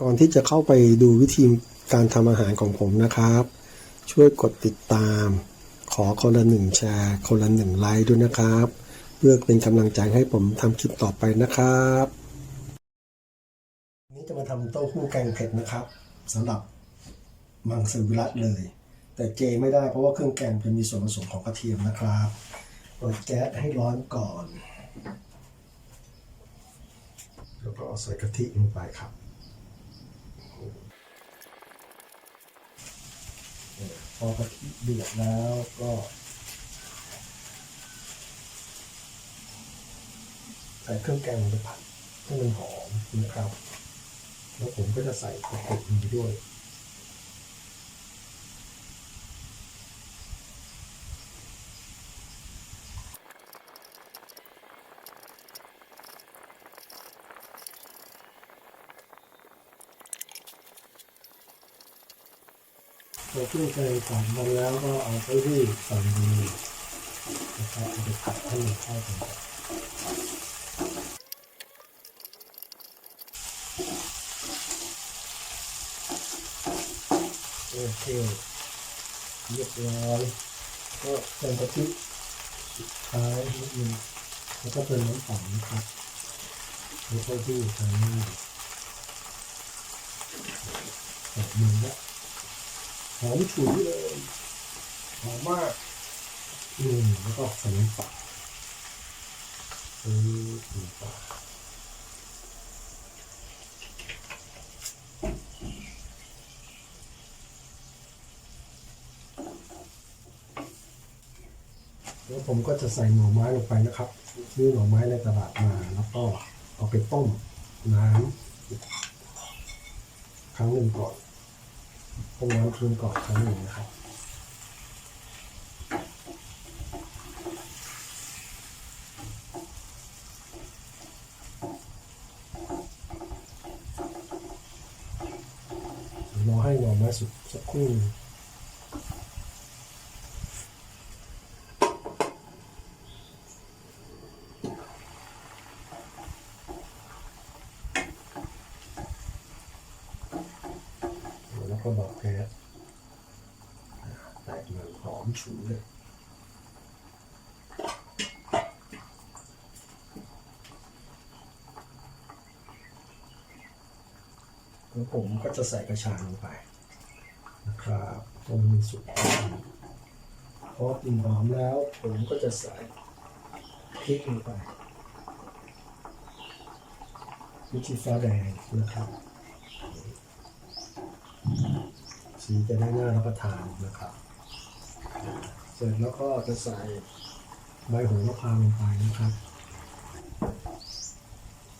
ก่อนที่จะเข้าไปดูวิธีการทำอาหารของผมนะครับ ช่วยกดติดตาม ขอคนละหนึ่งแชร์คนละหนึ่งไลค์ด้วยนะครับ เพื่อเป็นกำลังใจให้ผมทำคลิปต่อไปนะครับวันนี้จะมาทำเต้าหู้แกงเผ็ดนะครับสำหรับมังสวิรัตเลย แต่เจไม่ได้เพราะว่าเครื่องแกงเป็นมีส่วนผสมของกระเทียมนะครับเปิดแก๊สให้ร้อนก่อน แล้วก็เอาใส่กะทิลงไปครับ พอกะทิเดือดแล้วก็ใส่เครื่องแกงลงไปผัดให้มันหอมนะครับ แล้วผมก็จะใส่กระเทียมด้วย พอเครื่องแกงผัดมาแล้วก็เอาไปที่ใส่งไปนะครับเอาไปผัดให้มันเข้ากันโอเคเรียบร้อยก็เติมกะทิสุดท้ายนิดนึงแล้วก็เติมน้ำตาลนะครับแล้วก็ที่ใส่หน้าแบบมือละ อมฉุยเลยหอมมากอืมแล้วก็ใส่น้ำปลาอืมน้ำปลาแล้วผมก็จะใส่หน่อไม้ลงไปนะครับซื้อหน่อไม้ในตลาดมา แล้วก็เอาไปต้มน้ำครั้งหนึ่งก่อน ต้มน้ำทิ้งก่อนครั้งหนึ่งนะครับรอให้หน่อไม้สุกสักครู่นึง ก็บอกแก๊สแตกมันหอมฉุนเลยแล้วผมก็จะใส่กระชายลงไปนะครับต้มให้สุกพอกลิ่นหอมแล้ว ผมก็จะใส่พริกลงไปพริกชี้ฟ้าแดงนะครับ สีจะได้น่ารับประทานนะครับ เสร็จแล้วก็จะใส่ใบโหระพาลงไปนะครับ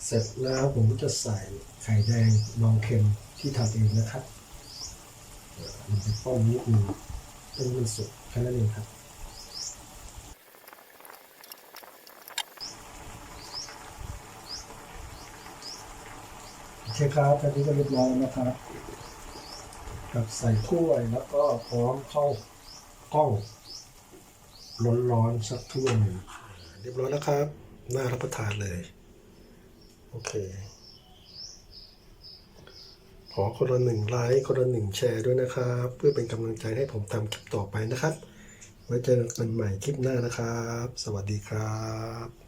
เสร็จแล้วผมก็จะใส่ไข่แดงรองเค็มที่ทำเองนะครับเอ่อมันจะต้มนิดนึงต้มมันสุกแค่นั้นเองครับโอเคครับตอนนี้ก็เรียบร้อยนะครับ กับใส่ถ้วยแล้วก็พร้อมเข้ากล้องร้อนๆสักถ้วยหนึ่งเรียบร้อยแล้วครับ น่ารับประทานเลย โอเค ขอคนละหนึ่งไลค์คนละหนึ่งแชร์ด้วยนะครับ เพื่อเป็นกำลังใจให้ผมทำคลิปต่อไปนะครับ ไว้เจอกันใหม่คลิปหน้านะครับ สวัสดีครับ